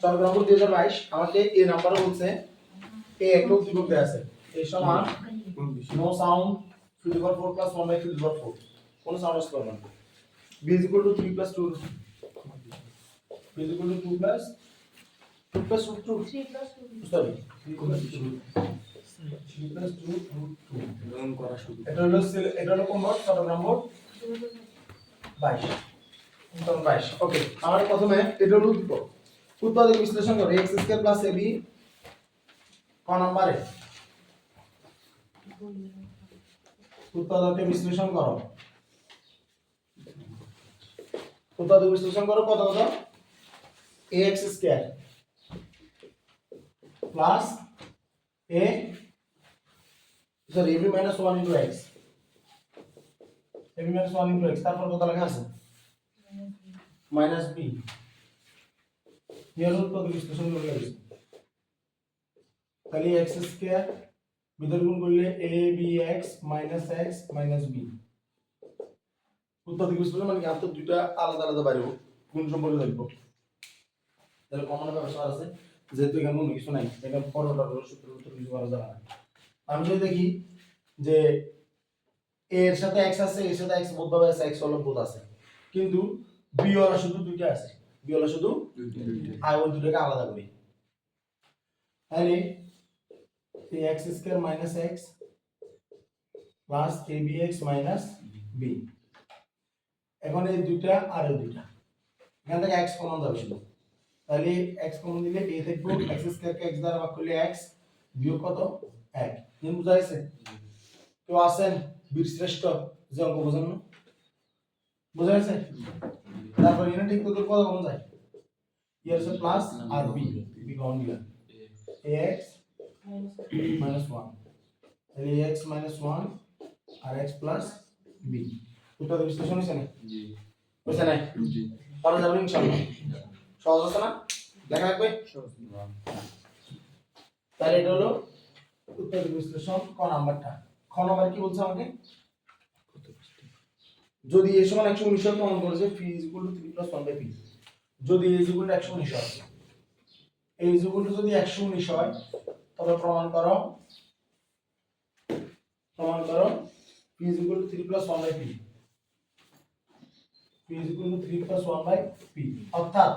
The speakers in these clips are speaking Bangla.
চট্টগ্রাম দুই হাজার বাইশ আমাকে এ নাম্বারে বলছে এ উদ্দীপক দেওয়া আছে। এ সমান no sound to the power four plus one by to the power four কোনো সাউন্ড আসতে পারবে না। B is equal to three plus two b is equal to two plus two plus root two sorry three plus two three plus two root two এটা হলো এটা হলো কোন বোর্ড চট্টগ্রাম বোর্ড বাইশ। বাইশ ওকে আমার প্রথমে এটা উদ্দীপক উৎপাদক বিশ্লেষণ করো x square plus a b ক নম্বরে? উৎপাদকে বিশ্লেষণ করো। উৎপাদক বিশ্লেষণ করো কত কত? A x square plus a sorry a b minus one into x a b minus one into x তারপর কত লেখা আছে? Minus B. ইয়ার উৎপাদক বিশ্লেষণ করে লাগছে তাহলে এক্স স্কয়ার ভিতর গুণ করলে a b x minus x minus b উৎপাদক বিশ্লেষণ মানে কি? দুইটা আলাদা আলাদা বাড়িব গুণ সম্পর্কে দেখব। তাহলে কমন ব্যবস্থা আছে। যেহেতু এখানে কোনো কিছু নাই এটা পরোটা সূত্র কিছু করা যাবে না আমি যদি দেখি যে এর সাথে এক্স আছে এর সাথে এক্স বোধ ভাবে আছে এক্স হলো বোধ আছে। কিন্তু বি ওরা শুধু দুইটা আছে। বি ওরা শুধু আই ওই দুটোকে আলাদা করি। তাহলে এই x square minus x plus a b x minus b এখন এই দুইটা আর এই দুইটা। এখান থেকে এক্স কমন যাবে শুধু। তাহলে এক্স কমন দিলে এ থাকব এক্স স্কয়ার কে এক্স দ্বারা ভাগ করলে এক্স বিয়োগ কত? এক। নিন বুঝা গেছে? কেউ আছেন বীর শ্রেষ্ঠ যে অঙ্ক বোঝেন বুঝা গেছে তারপর এনে ঠিক করতে কত কমন যায়? ইয়ার হচ্ছে প্লাস আর বি বি কমন দিলাম এক্স মাইনাস ওয়ান তাহলে এক্স মাইনাস ওয়ান আর এক্স প্লাস বি দুটো বিশ্লেষণ হয়েছে না? হয়েছে না? পরে যাবেন ইনশাল্লাহ সহজ আছে না? দেখা রাখবে? তাহলে এটা হলো উত্তর বিশ্লেষণ ক নাম্বারটা। খ নাম্বার কি বলছে আমাকে? যদি এ সমান একশো উনিশ হয় প্রমাণ করেছে ফি is equal to three plus one by p যদি এ ইজ ইকুয়াল টু একশো উনিশ হয়। এ ইজ ইকুয়াল টু যদি একশো উনিশ হয় তবে প্রমাণ করো। প্রমাণ করো p is equal to three plus one by p p is equal to three plus one by p অর্থাৎ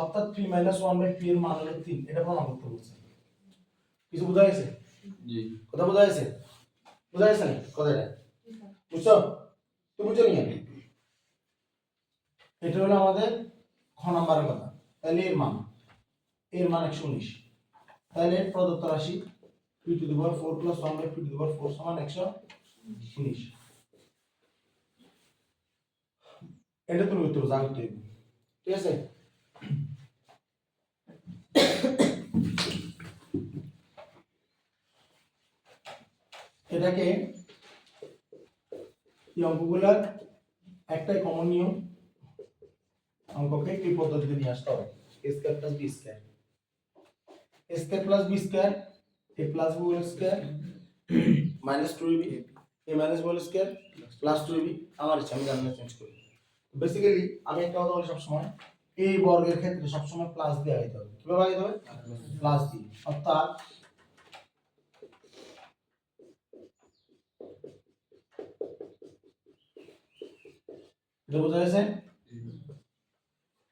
অর্থাৎ three minus one by p এর মান হলো তিন। এটা প্রমাণ করতে বলছে। কিছু বোঝা গেছে? কথা বোঝা গেছে? বোঝা গেছে না? কথাটা? বুঝছ? তো বুঝছ নি এটা হলো আমাদের খ নাম্বারের কথা। তাহলে এর মান এর মান একশো উনিশ। তাহলে প্রদত্ত রাশি to the four plus one by to the four সমান একশো উনিশ। এটা তুমি উত্তর জানতে ঠিক আছে? এটাকে এই অঙ্কগুলার একটাই কমন নিয়ম। অঙ্ককে এই পদ্ধতিতে নিয়ে আসতে হবে। A square plus b square a square plus b square a plus b whole square minus two b a minus b whole square plus two b আমার ইচ্ছা, আমি জানলে চেঞ্জ করি। বেসিক্যালি আমি একটা কথা বলি সবসময়, এই বর্গের ক্ষেত্রে সবসময় প্লাস দিয়ে আগাইতে হবে। কীভাবে আগাইতে হবে? প্লাস দিয়ে। অর্থাৎ এটা বোঝা গেছে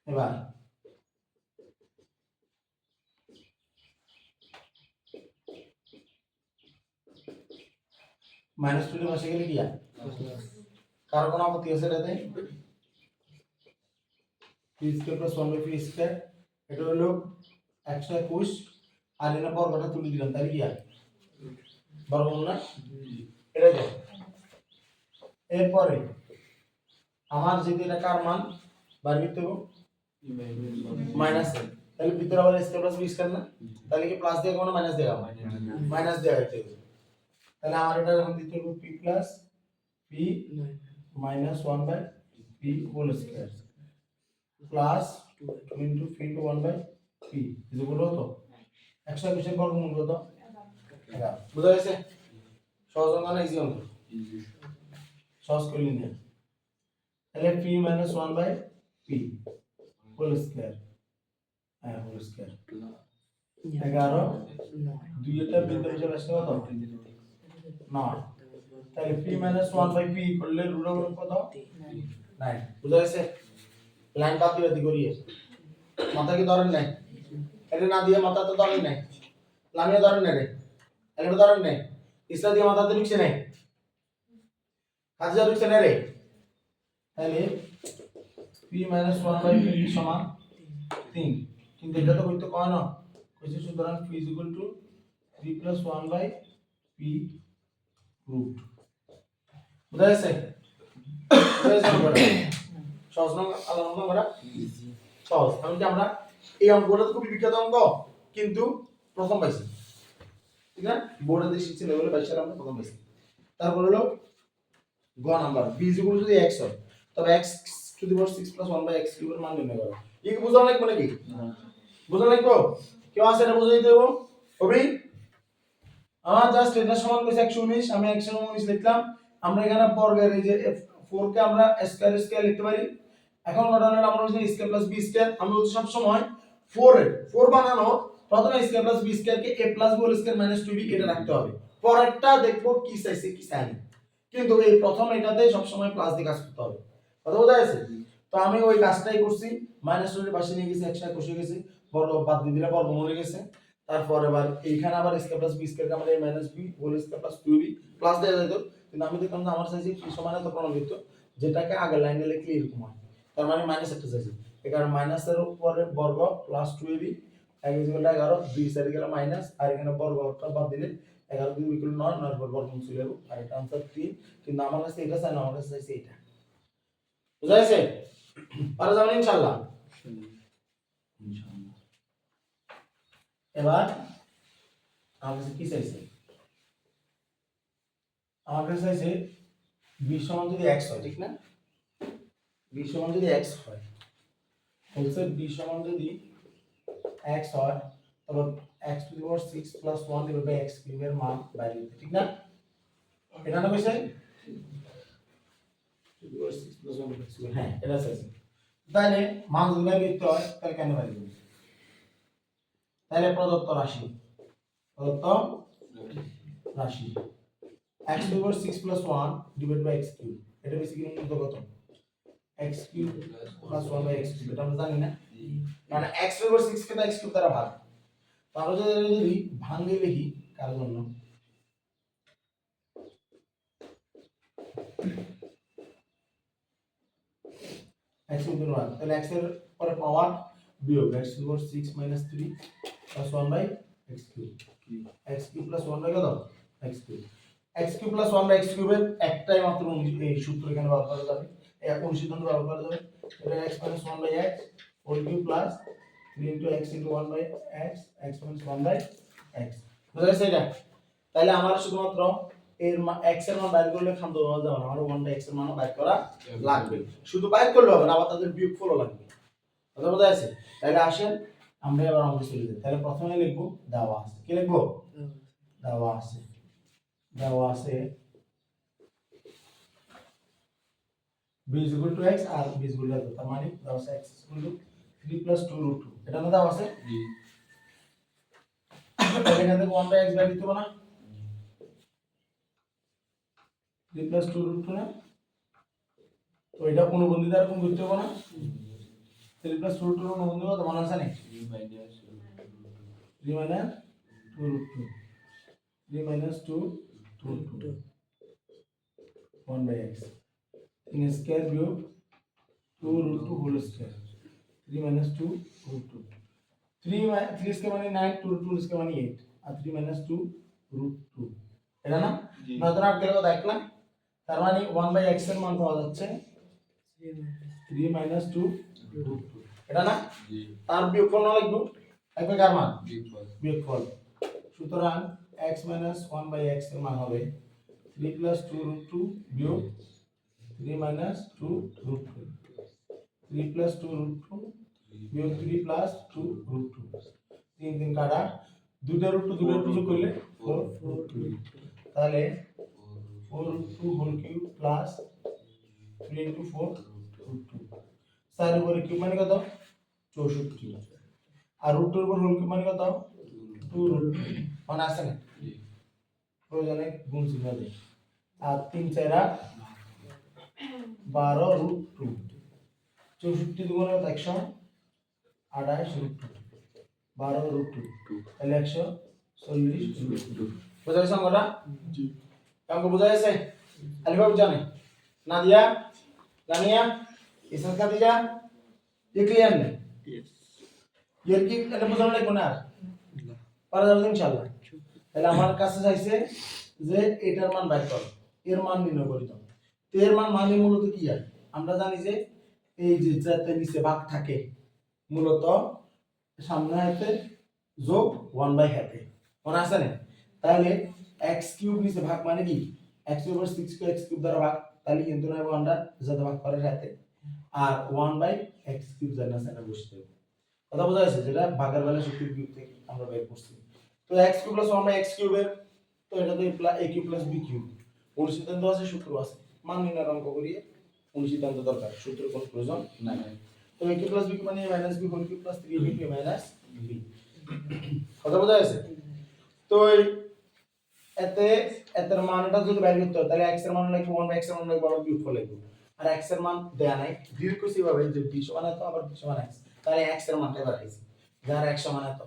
এবার মাইনাস পাশে গেলে কি? কার কোনো আপত্তি আছে এটাতে p square plus one by p square এটা হলো একশো একুশ আর এনে বর্গটা তুলে দিলাম তাহলে কি বর্গমূল না এটাই তো এরপরে আমার যদি এটা কার মান? বার হবে মাইনাস তাহলে ভিতরে আবার স্কয়ার প্লাস বি স্কয়ার না? তাহলে কি প্লাস দিয়ে কোনো মাইনাস দেওয়া মাইনাস দেওয়া হবে তাহলে আমার এটা এখন দিতে হবে p plus p minus one by p whole square plus two into p into one by p is equal হতো? একশো একুশের কত? এগারো। বুঝা গেছে? সহজ অঙ্ক না ইজি অঙ্ক সহজ করে নিন তাহলে p minus one by p whole square হ্যাঁ হোল স্কয়ার এগারো। দুইটা বিন্দু চলে আসছে কত? নয়। তাহলে p minus one by p করলে রুট ওভার কত? নাই বুঝা গেছে? লাইন বাদ দিকে করিয়ে মাথা কি ধরেন নাই? এটা না দিয়ে মাথা তো ধরেন নাই। লামিয়ে ধরেন নাই রে। এটা ধরেন নাই। ইসরা দিয়ে মাথাতে ঢুকছে নাই। কাজে ঢুকছে না রে। তাহলে p minus one by p সমান তিন। কিন্তু এটা তো করতে কয় না? কইছে সুতরাং p is equal to three plus one by p root বুঝা ব্যাপারটা? সহজ না আলাদা না আমরা সহজ। কারণ কি আমরা এই অঙ্কটা তো খুবই বিখ্যাত অঙ্ক কিন্তু প্রথম পাইছি। ঠিক না? বোর্ডে দিয়ে শিখছি লেভেলে সালে আমরা প্রথম পাইছি। তারপর হলো গ নাম্বার। বি ইজ ইকুয়াল যদি x হয় তবে x to the power 6 plus 1 by x কিউবের মান নির্ণয় করো। এই কি বুঝানো লাগবে নাকি? বুঝানো লাগবে? কেউ আছে এটা বুঝাই দেবো? কবি? আমার জাস্ট এটা সমান করেছে 119 আমি 119 লিখলাম। আমরা এখানে বর্গের এই যে 4 কে আমরা স্কয়ার স্কয়ার লিখতে পারি। এখন ঘটনা হলো আমরা বলছি স্কয়ার প্লাস বি স্কয়ার আমি বলছি সব সময় 4 এর 4 বানানো, প্রথমে স্কয়ার প্লাস বি স্কয়ার কে a plus b square minus 2b এটা রাখতে হবে। পরেরটা দেখব কি চাইছে, কি চাইনি। কিন্তু এই প্রথম এটাতে সব সময় প্লাস দিয়ে কাজ করতে হবে। কথা বোঝা গেছে? তো আমি ওই কাজটাই করছি মাইনাস টু পাশে নিয়ে গেছি, একসাথে বসে গেছি, বড় বাদ দিয়ে দিলে বর্গ মরে গেছে। তারপর এবার এইখানে আবার স্কয়ার প্লাস বি স্কয়ার আমরা minus b, whole square plus two b, plus দেওয়া যেত। কিন্তু আমি দেখলাম যে আমার চাইছি কি সমান এত প্রমাণিত যেটাকে আগের লাইনে লিখলে এরকম হয়। তার মানে মাইনাস একটা চাইছি এই কারণে মাইনাসের উপরে বর্গ প্লাস টু এবি এক ইকুয়াল এগারো, দুই সাইডে গেলে মাইনাস আর এখানে বর্গটা বাদ দিলে এগারো দুই ইকুয়াল নয় নয় বর্গ চলে যাব। আর এটা আনসার তিন। কিন্তু আমার কাছে এটা চাই না, আমার কাছে চাইছে এটা। বুঝা গেছে? পারা যাবেন ইনশাল্লাহ এবার আমার কাছে কি চাইছে? আমার কাছে চাইছে বি সমান যদি এক্স হয়, ঠিক না? বি সমান যদি এক্স হয়, বলছে বি সমান যদি এক্স হয় তবে x to the six plus one divide x কিউবের মান বাইরে ঠিক না? এটা না কইছে to the power six plus one x cube তাহলে মান তাহলে কেন তাহলে প্রদত্ত রাশি। প্রদত্ত রাশি। x to the power 6 plus 1 divide by x cube এটা বেশি মূলত কত? x cube plus 1 by x এটা আমরা জানি না। মানে x টু পাওয়ার 6 কে x দ্বারা ভাগ। তাহলে যদি এটা যদি ভাঙে লিখি কার জন্য? কিউব দ্বারা ভাগ তাহলে x এর পরে পাওয়ার বিয়োগ। The power 6 minus 3 plus 1 by x cube x cube plus 1 by কত? X cube x cube plus 1 by x কিউবের একটাই মাত্র এই সূত্র এখানে ব্যবহার করা যাবে। অনুসিদ্ধান্ত ব্যবহার করা যাবে। এটা x minus 1 by x whole cube plus 3 into x into 1 by x x minus 1 by x বুঝা গেছে তাহলে আমার শুধুমাত্র এর x এর মান বাইর করলে খান দেওয়া যাবে না আমার 1 বাই x এর মান বাইর করা লাগবে। শুধু বাইর করলে হবে না আবার তাদের বিয়োগফলও লাগবে। কথা বোঝা যাচ্ছে তাহলে আসেন আমরা এবার আমাদের চলে যাই। তাহলে প্রথমে লিখব দেওয়া আছে। কি লিখব? দেওয়া আছে। দেওয়া আছে। B is equal to x R b is equal to তার মানে দেওয়া আছে x is equal to 3 plus 2 root 2 এটা না দেওয়া আছে? তাহলে এখান থেকে 1 by x বাই দিতে না? 3 plus 2 root 2 না তো এটা অনুবন্ধী দ্বারা কোন করতে হবে না 3 plus 2 root 2 অনুবন্ধী কত মনে আছে না 3 minus 2 root 2 3 minus 2 root 2 1 by x in square বিয়োগ 2 root 2 whole square 3 minus 2 root 2 3 mi- 3 square মানে 9 2 root 2 স্কয়ার মানে 8 আর 3 minus 2 root 2 এটা না নয়তো আট গেলে কত এক না তার মানে 1 by x এর মান পাওয়া যাচ্ছে 3 minus 2 root 2 এটা না? তার বিয়োগফল না লিখব? লিখবে কার মান? বিয়োগফল। সুতরাং x minus 1 by x এর মান হবে 3 plus 2 root 2 বিয়োগ 3 minus 2 root 2 3 plus 2 root 2 বিয়োগ 3 plus 2 root 2 তিন তিন কাটা। দুইটা রুট টু দুইটা রুট যোগ করলে 4 root 2 তাহলে 4 root 2 whole cube plus 3 into 4 root 2 চার উপরে কিউব মানে কত চৌষট্টি আর রুট টুর উপর হোল কিউব মানে কত টু রুট মানে আসে না প্রয়োজনে গুণ চিহ্ন দেয় আর তিন চারা বারো রুট টু চৌষট্টি দুগুণ কত একশো আঠাশ রুট টু বারো রুট টু তাহলে একশো চল্লিশ রুট টু বোঝা গেছে অঙ্কটা কাউকে বোঝা গেছে আলিফা জানে। না নাদিয়া লানিয়া ইসান কাদিজা ইকরিয়ান ইয়ার কি এটা বোঝানো লাগবে না পারা যাবে ইনশাআল্লাহ। তাহলে আমার কাছে চাইছে যে এটার মান বাইর করো। এর মান নির্ণয় করি তো এর মান মানে মূলত কি আর আমরা জানি যে এই যে যাতে নিচে ভাগ থাকে মূলত সামনে হাতে যোগ ওয়ান বাই হাতে মনে আছে না? তাহলে এক্স কিউব নিচে ভাগ মানে কি? X cube six cube x cube দ্বারা ভাগ, তাহলে কিন্তু না ওয়ানটা যাতে ভাগ করে হাতে আর ওয়ান বাই এক্স কিউব জানা সেটা বসতে কথা বোঝা যাচ্ছে যেটা? ভাগের বেলা শক্তির কিউব থেকে আমরা বের করছি। তো x cube plus one by x কিউবের তো এটা তো a cube plus b cube অনুসিদ্ধান্ত আছে? সূত্র আছে। মান নির্ণয়ের অঙ্ক করিয়ে অনুসিদ্ধান্ত দরকার। সূত্র কোনো প্রয়োজন নাই। তো এ কিউব প্লাস বি মানে minus b whole cube plus three b minus b কথা বোঝা যাচ্ছে? তো এতে, এতের মানটা যদি বাইর করতে হয়, তাহলে x এর মান লাগবে 1 বাই x এর মান লাগবে আবার বিয়োগফল লাগবে আর x এর মান দেয়া নাই। ডিল করছি ভাবে যে b সমান এত, আবার b সমান x তাহলে x এর মানটা এবার আইছে যার x সমান এত।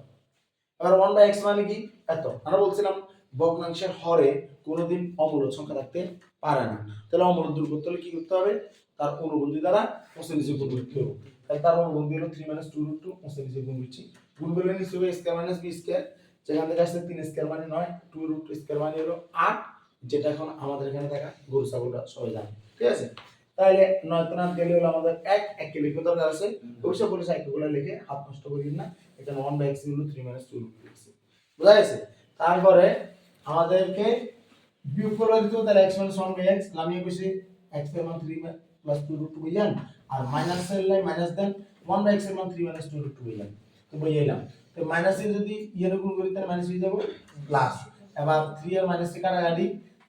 এবার 1 বাই x মানে কি? এত। আমরা বলছিলাম, ভগ্নাংশের হরে কোনোদিন অমূলক সংখ্যা থাকতে পারে না। তাহলে অমূলক দূর করতে হলে কি করতে হবে? তার অনুবন্ধী দ্বারা নিচে গুণ করতে হবে। তাহলে তার অনুবন্ধী হলো 3 মাইনাস 2 রুট 2 কোষে নিচে গুণ করছি। গুণ করলে হবে স্কয়ার মাইনাস বি স্কয়ার যেখান থেকে আসছে তিন স্কয়ার মানে নয় টু রুট স্কয়ার মানে হলো আট, যেটা এখন আমাদের এখানে দেখা, গরু ছাগলরা সবাই জানে, ঠিক আছে? তাহলে নয় তো না গেলে হলো আমাদের এক এক কে লিখতে দরকার আছে, অবশ্যই বলেছে একগুলো লিখে হাত নষ্ট করি না, এখানে ওয়ান বাই এক্স হলো থ্রি মাইনাস টু রুট বোঝা গেছে? তারপরে আমাদেরকে বিয়োগ করবার দিতে তাহলে x minus one by x নামিয়ে বসে এক্সের মান three plus two root two আর মাইনাস এর লাই মাইনাস দেন ওয়ান বাই এক্সের মান three minus two root two তো বুঝলাম তো মাইনাসে যদি ইয়ের গুণ করি, তাহলে মাইনাস হয়ে যাব প্লাস এবার থ্রি আর মাইনাস কাটাকাটি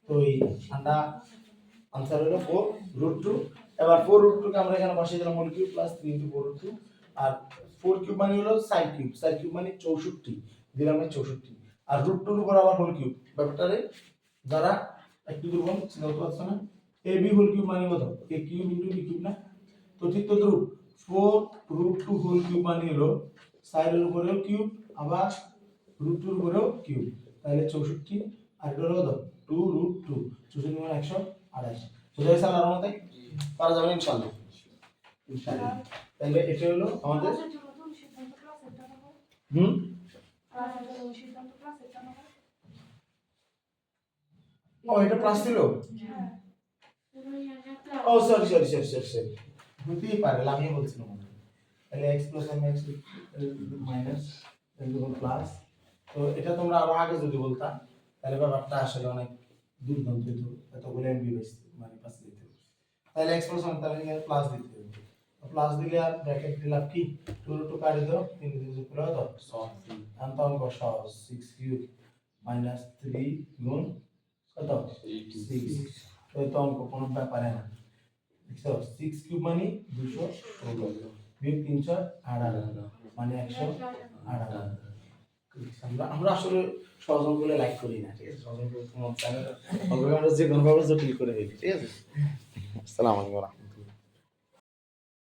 তো এই ঠান্ডা আনসার হলো ফোর রুট টু এবার ফোর রুট টুকে আমরা এখানে বসিয়ে দিলাম whole cube plus three into four root two আর ফোর কিউব মানে হলো সাইড কিউব সাইড কিউব মানে চৌষট্টি। দিলাম চৌষট্টি। আর রুট টুর উপর আবার হোল কিউব ব্যাপারটারে যারা একটু দুর্বল, চিন্তা করতে পারছ না? এ বি হোল কিউব মানে কত? A cube into b cube না? তো ঠিক তো four root two whole cube মানে হলো সাইডের উপরেও কিউব আবার রুট টুর উপরেও কিউব। তাহলে চৌষট্টি আর এটা হলো টু রুট টু চৌষট্টি মানে একশো আঠাশ। বুঝা গেছে আল্লাহর মতে পারা যাবে ইনশাল্লাহ ইনশাল্লাহ তাহলে এটা হলো আমাদের হুম? ও এটা প্লাস ছিল ও sorry sorry sorry sorry sorry হতেই পারে লামিয়ে বলছিলাম হয়। তাহলে x plus m x minus plus তো এটা তোমরা আরও আগে যদি বলতা তাহলে ব্যাপারটা আসলে অনেক দুর্দান্ত। হতো এতগুলো এমবি মানে পাস দিতে তাহলে এক্স প্লাস তাহলে প্লাস দিতে হবে। প্লাস দিলে আর ব্র্যাকেট দিলাম কি? টু টু কাটি দাও তিন তিন যোগ করে দাও তো অঙ্ক সহজ। সিক্স কিউব মাইনাস থ্রি গুণ কত? সিক্স তো অঙ্ক কোনো ব্যাপারে না। দেখছ? সিক্স কিউব মানে দুশো বিয়োগ তিনশো আট মানে একশো আট আমরা আমরা আসলে সহজ অঙ্কগুলো লাইক করি না ঠিক আছে? সহজ অঙ্ক আমরা যে কোনোভাবে জটিল করে ফেলি ঠিক আছে? আসসালামু আলাইকুম